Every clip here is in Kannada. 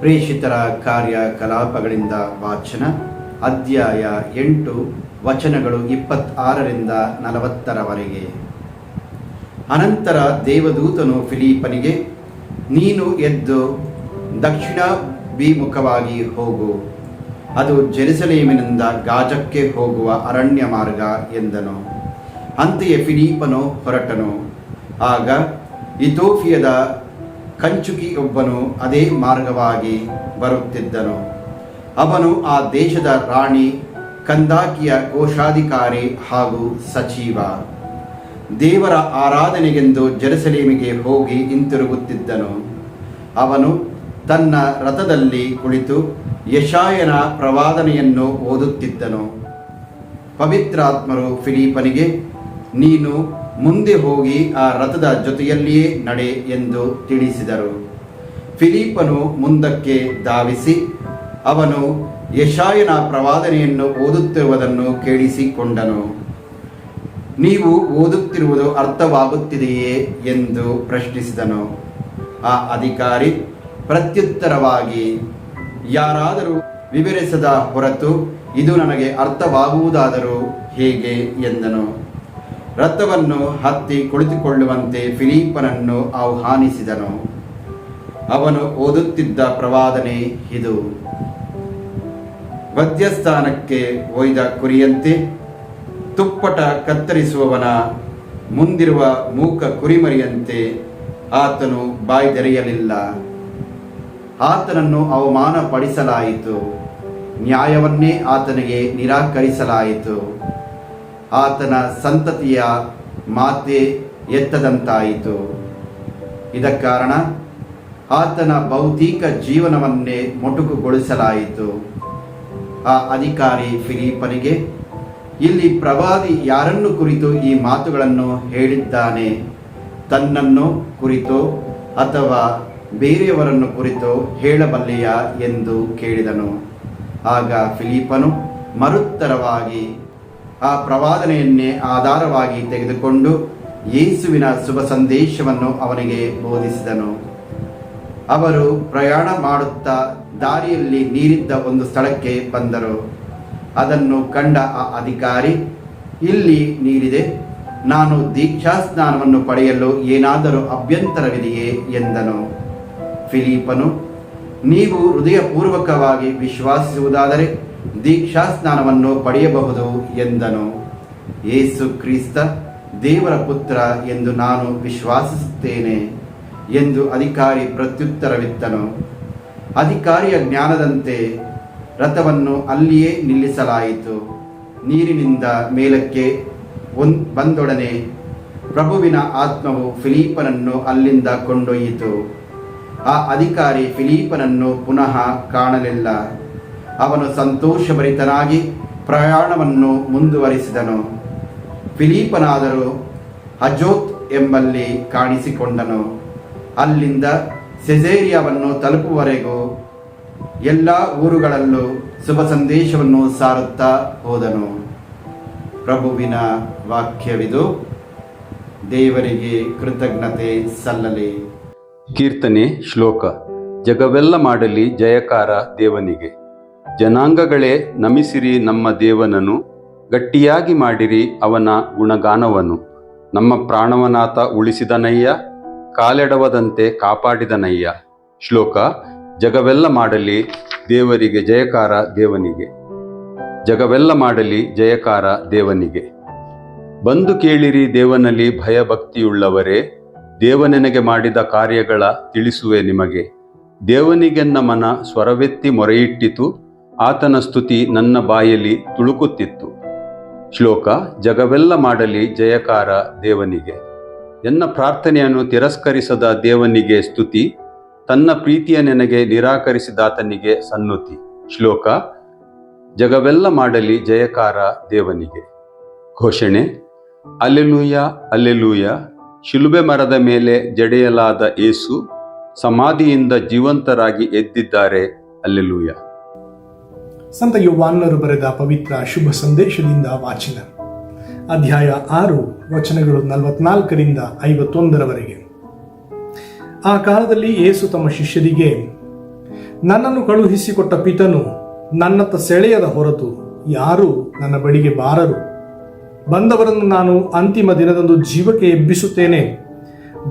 ಪ್ರೇಷಿತರ ಕಾರ್ಯಕಲಾಪಗಳಿಂದ ವಾಚನ. ಅಧ್ಯಾಯ ಎಂಟು, ವಚನಗಳು ಇಪ್ಪತ್ತಾರರಿಂದ ನಲವತ್ತರವರೆಗೆ. ಅನಂತರ ದೇವದೂತನು ಫಿಲೀಪನಿಗೆ ನೀನು ಎದ್ದು ದಕ್ಷಿಣ ವಿಮುಖವಾಗಿ ಹೋಗು. ಅದು ಜೆರುಸಲೇಮಿನಿಂದ ಗಾಜಕ್ಕೆ ಹೋಗುವ ಅರಣ್ಯ ಮಾರ್ಗ ಎಂದನು. ಅಂತೆಯೇ ಫಿಲೀಪನು ಹೊರಟನು. ಆಗ ಇಥೋಫಿಯದ ಕಂಚುಕಿಯೊಬ್ಬನು ಅದೇ ಮಾರ್ಗವಾಗಿ ಬರುತ್ತಿದ್ದನು. ಅವನು ಆ ದೇಶದ ರಾಣಿ, ಕಂದಾಕಿಯ ಕೋಶಾಧಿಕಾರಿ ಹಾಗೂ ಸಚಿವ. ದೇವರ ಆರಾಧನೆಗೆಂದು ಜೆರುಸಲೇಮಿಗೆ ಹೋಗಿ ಹಿಂತಿರುಗುತ್ತಿದ್ದನು. ಅವನು ತನ್ನ ರಥದಲ್ಲಿ ಕುಳಿತು ಯಶಾಯನ ಪ್ರವಾದನೆಯನ್ನು ಓದುತ್ತಿದ್ದನು. ಪವಿತ್ರಾತ್ಮರು ಫಿಲಿಪನಿಗೆ, ನೀನು ಮುಂದೆ ಹೋಗಿ ಆ ರಥದ ಜೊತೆಯಲ್ಲಿಯೇ ನಡೆ ಎಂದು ತಿಳಿಸಿದರು. ಫಿಲಿಪನು ಮುಂದಕ್ಕೆ ಧಾವಿಸಿ, ಅವನು ಯಶಾಯನ ಪ್ರವಾದನೆಯನ್ನು ಓದುತ್ತಿರುವುದನ್ನು ಕೇಳಿಸಿಕೊಂಡನು. ನೀವು ಓದುತ್ತಿರುವುದು ಅರ್ಥವಾಗುತ್ತಿದೆಯೇ ಎಂದು ಪ್ರಶ್ನಿಸಿದನು. ಆ ಅಧಿಕಾರಿ ಪ್ರತ್ಯುತ್ತರವಾಗಿ, ಯಾರಾದರೂ ವಿವರಿಸದ ಹೊರತು ಇದು ನನಗೆ ಅರ್ಥವಾಗುವುದಾದರೂ ಹೇಗೆ ಎಂದನು. ರಥವನ್ನು ಹತ್ತಿ ಕುಳಿತುಕೊಳ್ಳುವಂತೆ ಫಿಲೀಪನನ್ನು ಆಹ್ವಾನಿಸಿದನು. ಅವನು ಓದುತ್ತಿದ್ದ ಪ್ರವಾದನೆ ಇದು. ವಧ್ಯಸ್ಥಾನಕ್ಕೆ ಒಯ್ದ ಕುರಿಯಂತೆ ತುಪ್ಪಟ ಕತ್ತರಿಸುವವನ, ಮುಂದಿರುವ ಮೂಕ ಕುರಿಮರಿಯಂತೆ ಆತನು ಬಾಯ್ದೆರೆಯಲಿಲ್ಲ. ಆತನನ್ನು ಅವಮಾನಪಡಿಸಲಾಯಿತು. ನ್ಯಾಯವನ್ನೇ ಆತನಿಗೆ ನಿರಾಕರಿಸಲಾಯಿತು. ಆತನ ಸಂತತಿಯ ಮಾತೆ ಎತ್ತದಂತಾಯಿತು. ಇದಕ್ಕಾರಣ ಆತನ ಭೌತಿಕ ಜೀವನವನ್ನೇ ಮೊಟುಕುಗೊಳಿಸಲಾಯಿತು. ಆ ಅಧಿಕಾರಿ ಫಿಲಿಪನಿಗೆ, ಇಲ್ಲಿ ಪ್ರವಾದಿ ಯಾರನ್ನು ಕುರಿತು ಈ ಮಾತುಗಳನ್ನು ಹೇಳಿದ್ದಾನೆ? ತನ್ನನ್ನು ಕುರಿತು ಅಥವಾ ಬೇರೆಯವರನ್ನು ಕುರಿತು ಹೇಳಬಲ್ಲೆಯಾ? ಎಂದು ಕೇಳಿದನು. ಆಗ ಫಿಲಿಪನು ಮರುತ್ತರವಾಗಿ ಆ ಪ್ರವಾದನೆಯನ್ನೇ ಆಧಾರವಾಗಿ ತೆಗೆದುಕೊಂಡು ಯೇಸುವಿನ ಶುಭ ಸಂದೇಶವನ್ನು ಅವನಿಗೆ ಬೋಧಿಸಿದನು. ಅವರು ಪ್ರಯಾಣ ಮಾಡುತ್ತಾ ದಾರಿಯಲ್ಲಿ ನೀರಿದ್ದ ಒಂದು ಸ್ಥಳಕ್ಕೆ ಬಂದರು. ಅದನ್ನು ಕಂಡ ಆ ಅಧಿಕಾರಿ, ಇಲ್ಲಿ ನೀರಿದೆ, ನಾನು ದೀಕ್ಷಾ ಸ್ನಾನವನ್ನು ಪಡೆಯಲು ಏನಾದರೂ ಅಭ್ಯಂತರವಿದೆಯೇ? ಎಂದನು. ಫಿಲಿಪನು ನೀವು ಹೃದಯಪೂರ್ವಕವಾಗಿ ವಿಶ್ವಾಸಿಸುವುದಾದರೆ ದೀಕ್ಷಾ ಸ್ನಾನವನ್ನು ಪಡೆಯಬಹುದು ಎಂದನು. ಏಸು ಕ್ರಿಸ್ತ, ದೇವರ ಪುತ್ರ ಎಂದು ನಾನು ವಿಶ್ವಾಸಿಸುತ್ತೇನೆ ಎಂದು ಅಧಿಕಾರಿ ಪ್ರತ್ಯುತ್ತರವಿತ್ತನು. ಅಧಿಕಾರಿಯ ಜ್ಞಾನದಂತೆ ರಥವನ್ನು ಅಲ್ಲಿಯೇ ನಿಲ್ಲಿಸಲಾಯಿತು. ನೀರಿನಿಂದ ಮೇಲಕ್ಕೆ ಬಂದೊಡನೆ ಪ್ರಭುವಿನ ಆತ್ಮವು ಫಿಲೀಪನನ್ನು ಅಲ್ಲಿಂದ ಕೊಂಡೊಯ್ಯಿತು. ಆ ಅಧಿಕಾರಿ ಫಿಲೀಪನನ್ನು ಪುನಃ ಕಾಣಲಿಲ್ಲ. ಅವನು ಸಂತೋಷಭರಿತನಾಗಿ ಪ್ರಯಾಣವನ್ನು ಮುಂದುವರಿಸಿದನು. ಫಿಲೀಪನಾದರೂ ಅಜೋತ್ ಎಂಬಲ್ಲಿ ಕಾಣಿಸಿಕೊಂಡನು. ಅಲ್ಲಿಂದ ಸೆಜೇರಿಯಾವನ್ನು ತಲುಪುವವರೆಗೂ ಎಲ್ಲ ಊರುಗಳಲ್ಲೂ ಶುಭ ಸಂದೇಶವನ್ನು ಸಾರುತ್ತಾ ಹೋದನು. ಪ್ರಭುವಿನ ವಾಕ್ಯವಿದು, ದೇವರಿಗೆ ಕೃತಜ್ಞತೆ ಸಲ್ಲಲಿ. ಕೀರ್ತನೆ ಶ್ಲೋಕ, ಜಗವೆಲ್ಲ ಮಾಡಲಿ ಜಯಕಾರ ದೇವನಿಗೆ. ಜನಾಂಗಗಳೇ, ನಮಿಸಿರಿ ನಮ್ಮ ದೇವನನು ಗಟ್ಟಿಯಾಗಿ ಮಾಡಿರಿ ಅವನ ಗುಣಗಾನವನು ನಮ್ಮ ಪ್ರಾಣವನಾಥ ಉಳಿಸಿದನಯ್ಯ, ಕಾಲೆಡವದಂತೆ ಕಾಪಾಡಿದನಯ್ಯ. ಶ್ಲೋಕ, ಜಗವೆಲ್ಲ ಮಾಡಲಿ ದೇವರಿಗೆ ಜಯಕಾರ ದೇವನಿಗೆ. ಜಗವೆಲ್ಲ ಮಾಡಲಿ ಜಯಕಾರ ದೇವನಿಗೆ. ಬಂದು ಕೇಳಿರಿ ದೇವನಲ್ಲಿ ಭಯಭಕ್ತಿಯುಳ್ಳವರೇ, ದೇವನೆನಗೆ ಮಾಡಿದ ಕಾರ್ಯಗಳ ತಿಳಿಸುವೆ ನಿಮಗೆ. ದೇವನಿಗೆನ್ನ ಮನ ಸ್ವರವೆತ್ತಿ ಮೊರೆಯಿಟ್ಟಿತು ಆತನ ಸ್ತುತಿ ನನ್ನ ಬಾಯಲ್ಲಿ ತುಳುಕುತ್ತಿತ್ತು. ಶ್ಲೋಕ, ಜಗವೆಲ್ಲ ಮಾಡಲಿ ಜಯಕಾರ ದೇವನಿಗೆ. ಎನ್ನ ಪ್ರಾರ್ಥನೆಯನ್ನು ತಿರಸ್ಕರಿಸದ ದೇವನಿಗೆ ಸ್ತುತಿ, ತನ್ನ ಪ್ರೀತಿಯ ನೆನಗೆ ನಿರಾಕರಿಸಿದಾತನಿಗೆ ಸನ್ನುತಿ. ಶ್ಲೋಕ, ಜಗವೆಲ್ಲ ಮಾಡಲಿ ಜಯಕಾರ ದೇವನಿಗೆ. ಘೋಷಣೆ ಅಲ್ಲೆಲೂಯ ಅಲ್ಲೆಲೂಯ ಶಿಲುಬೆ ಮರದ ಮೇಲೆ ಜಡೆಯಲಾದ ಏಸು ಸಮಾಧಿಯಿಂದ ಜೀವಂತರಾಗಿ ಎದ್ದಿದ್ದಾರೆ. ಅಲ್ಲೆಲೂಯ ಸಂತ ಯೋವಾನ್ನರು ಬರೆದ ಪವಿತ್ರ ಶುಭ ಸಂದೇಶದಿಂದ ವಾಚನ. ಅಧ್ಯಾಯ ಆರು, ವಚನಗಳು ನಲವತ್ನಾಲ್ಕರಿಂದ ಐವತ್ತೊಂದರವರೆಗೆ. ಆ ಕಾಲದಲ್ಲಿ ಯೇಸು ತಮ್ಮ ಶಿಷ್ಯರಿಗೆ, ನನ್ನನ್ನು ಕಳುಹಿಸಿಕೊಟ್ಟ ಪಿತನು ನನ್ನತ್ತ ಸೆಳೆಯದ ಹೊರತು ಯಾರೂ ನನ್ನ ಬಳಿಗೆ ಬಾರರು. ಬಂದವರನ್ನು ನಾನು ಅಂತಿಮ ದಿನದಂದು ಜೀವಕ್ಕೆ ಎಬ್ಬಿಸುತ್ತೇನೆ.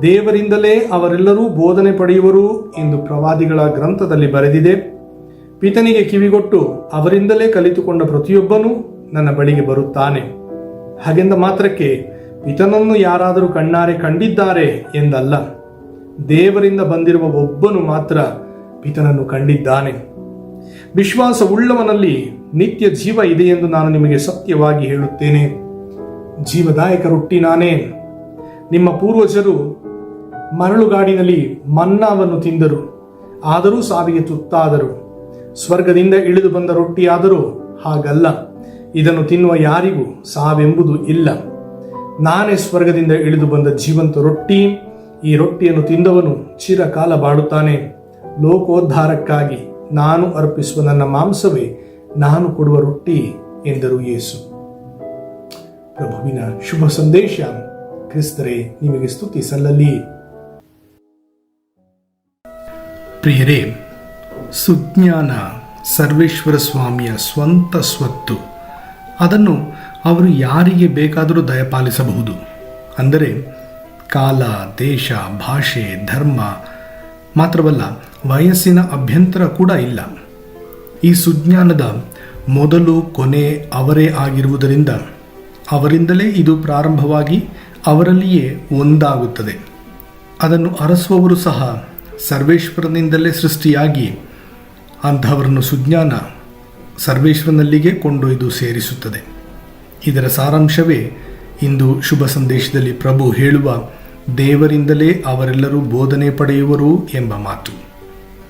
ದೇವರಿಂದಲೇ ಅವರೆಲ್ಲರೂ ಬೋಧನೆ ಪಡೆಯುವರು ಎಂದು ಪ್ರವಾದಿಗಳ ಗ್ರಂಥದಲ್ಲಿ ಬರೆದಿದೆ. ಪಿತನಿಗೆ ಕಿವಿಗೊಟ್ಟು ಅವರಿಂದಲೇ ಕಲಿತುಕೊಂಡ ಪ್ರತಿಯೊಬ್ಬನೂ ನನ್ನ ಬಳಿಗೆ ಬರುತ್ತಾನೆ. ಹಾಗೆಂದ ಮಾತ್ರಕ್ಕೆ ಪಿತನನ್ನು ಯಾರಾದರೂ ಕಣ್ಣಾರೆ ಕಂಡಿದ್ದಾರೆ ಎಂದಲ್ಲ. ದೇವರಿಂದ ಬಂದಿರುವ ಒಬ್ಬನು ಮಾತ್ರ ಪಿತನನ್ನು ಕಂಡಿದ್ದಾನೆ. ವಿಶ್ವಾಸವುಳ್ಳವನಲ್ಲಿ ನಿತ್ಯ ಜೀವ ಇದೆ ಎಂದು ನಾನು ನಿಮಗೆ ಸತ್ಯವಾಗಿ ಹೇಳುತ್ತೇನೆ. ಜೀವದಾಯಕ ರೊಟ್ಟಿ ನಾನೇ. ನಿಮ್ಮ ಪೂರ್ವಜರು ಮರಳುಗಾಡಿನಲ್ಲಿ ಮನ್ನಾವನ್ನು ತಿಂದರು. ಆದರೂ ಸಾವಿಗೆ ತುತ್ತಾದರು. ಸ್ವರ್ಗದಿಂದ ಇಳಿದು ಬಂದ ರೊಟ್ಟಿಯಾದರೂ ಹಾಗಲ್ಲ. ಇದನ್ನು ತಿನ್ನುವ ಯಾರಿಗೂ ಸಾವೆಂಬುದು ಇಲ್ಲ. ನಾನೇ ಸ್ವರ್ಗದಿಂದ ಇಳಿದು ಬಂದ ಜೀವಂತ ರೊಟ್ಟಿ. ಈ ರೊಟ್ಟಿಯನ್ನು ತಿಂದವನು ಚಿರಕಾಲ ಬಾಳುತ್ತಾನೆ. ಲೋಕೋದ್ಧಾರಕ್ಕಾಗಿ ನಾನು ಅರ್ಪಿಸುವ ನನ್ನ ಮಾಂಸವೇ ನಾನು ಕೊಡುವ ರೊಟ್ಟಿ ಎಂದರು ಯೇಸು. ಪ್ರಭುವಿನ ಶುಭ ಸಂದೇಶ ಕ್ರಿಸ್ತರೇ, ನಿಮಗೆ ಸ್ತುತಿ ಸಲ್ಲಲಿ. ಪ್ರಿಯರೇ ಸುಜ್ಞಾನ ಸರ್ವೇಶ್ವರ ಸ್ವಾಮಿಯ ಸ್ವಂತ ಸ್ವತ್ತು. ಅದನ್ನು ಅವರು ಯಾರಿಗೆ ಬೇಕಾದರೂ ದಯಪಾಲಿಸಬಹುದು. ಅಂದರೆ ಕಾಲ, ದೇಶ, ಭಾಷೆ, ಧರ್ಮ ಮಾತ್ರವಲ್ಲ, ವಯಸ್ಸಿನ ಅಭ್ಯಂತರ ಕೂಡ ಇಲ್ಲ. ಈ ಸುಜ್ಞಾನದ ಮೊದಲು ಕೊನೆ ಅವರೇ ಆಗಿರುವುದರಿಂದ ಅವರಿಂದಲೇ ಇದು ಪ್ರಾರಂಭವಾಗಿ ಅವರಲ್ಲಿಯೇ ಒಂದಾಗುತ್ತದೆ. ಅದನ್ನು ಅರಸುವವರು ಸಹ ಸರ್ವೇಶ್ವರನಿಂದಲೇ ಸೃಷ್ಟಿಯಾಗಿ ಅಂಥವರನ್ನು ಸುಜ್ಞಾನ ಸರ್ವೇಶ್ವರನಲ್ಲಿಗೆ ಕೊಂಡೊಯ್ದು ಸೇರಿಸುತ್ತದೆ. ಇದರ ಸಾರಾಂಶವೇ ಇಂದು ಶುಭ ಸಂದೇಶದಲ್ಲಿ ಪ್ರಭು ಹೇಳುವ ದೇವರಿಂದಲೇ ಅವರೆಲ್ಲರೂ ಬೋಧನೆ ಪಡೆಯುವರು ಎಂಬ ಮಾತು.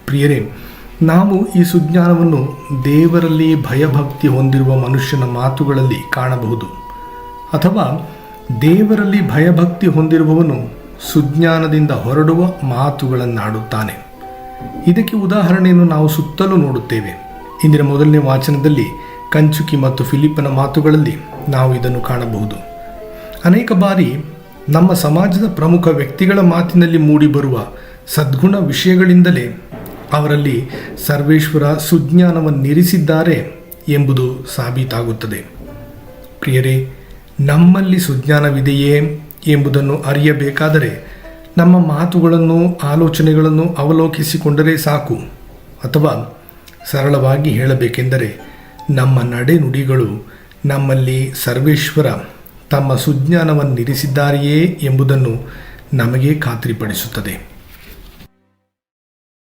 ಪ್ರಿಯರೇ, ನಾವು ಈ ಸುಜ್ಞಾನವನ್ನು ದೇವರಲ್ಲಿ ಭಯಭಕ್ತಿ ಹೊಂದಿರುವ ಮನುಷ್ಯನ ಮಾತುಗಳಲ್ಲಿ ಕಾಣಬಹುದು. ಅಥವಾ ದೇವರಲ್ಲಿ ಭಯಭಕ್ತಿ ಹೊಂದಿರುವವನು ಸುಜ್ಞಾನದಿಂದ ಹೊರಡುವ ಮಾತುಗಳನ್ನಾಡುತ್ತಾನೆ. ಇದಕ್ಕೆ ಉದಾಹರಣೆಯನ್ನು ನಾವು ಸುತ್ತಲೂ ನೋಡುತ್ತೇವೆ. ಇಂದಿನ ಮೊದಲನೇ ವಾಚನದಲ್ಲಿ ಕಂಚುಕಿ ಮತ್ತು ಫಿಲಿಪ್ಪನ ಮಾತುಗಳಲ್ಲಿ ನಾವು ಇದನ್ನು ಕಾಣಬಹುದು. ಅನೇಕ ಬಾರಿ ನಮ್ಮ ಸಮಾಜದ ಪ್ರಮುಖ ವ್ಯಕ್ತಿಗಳ ಮಾತಿನಲ್ಲಿ ಮೂಡಿಬರುವ ಸದ್ಗುಣ ವಿಷಯಗಳಿಂದಲೇ ಅವರಲ್ಲಿ ಸರ್ವೇಶ್ವರ ಸುಜ್ಞಾನವನ್ನಿರಿಸಿದ್ದಾರೆ ಎಂಬುದು ಸಾಬೀತಾಗುತ್ತದೆ. ಪ್ರಿಯರೇ, ನಮ್ಮಲ್ಲಿ ಸುಜ್ಞಾನವಿದೆಯೇ ಎಂಬುದನ್ನು ಅರಿಯಬೇಕಾದರೆ ನಮ್ಮ ಮಾತುಗಳನ್ನು, ಆಲೋಚನೆಗಳನ್ನು ಅವಲೋಕಿಸಿಕೊಂಡರೆ ಸಾಕು. ಅಥವಾ ಸರಳವಾಗಿ ಹೇಳಬೇಕೆಂದರೆ, ನಮ್ಮ ನಡೆನುಡಿಗಳು ನಮ್ಮಲ್ಲಿ ಸರ್ವೇಶ್ವರ ತಮ್ಮ ಸುಜ್ಞಾನವನ್ನಿರಿಸಿದ್ದಾರೆಯೇ ಎಂಬುದನ್ನು ನಮಗೆ ಖಾತ್ರಿಪಡಿಸುತ್ತದೆ.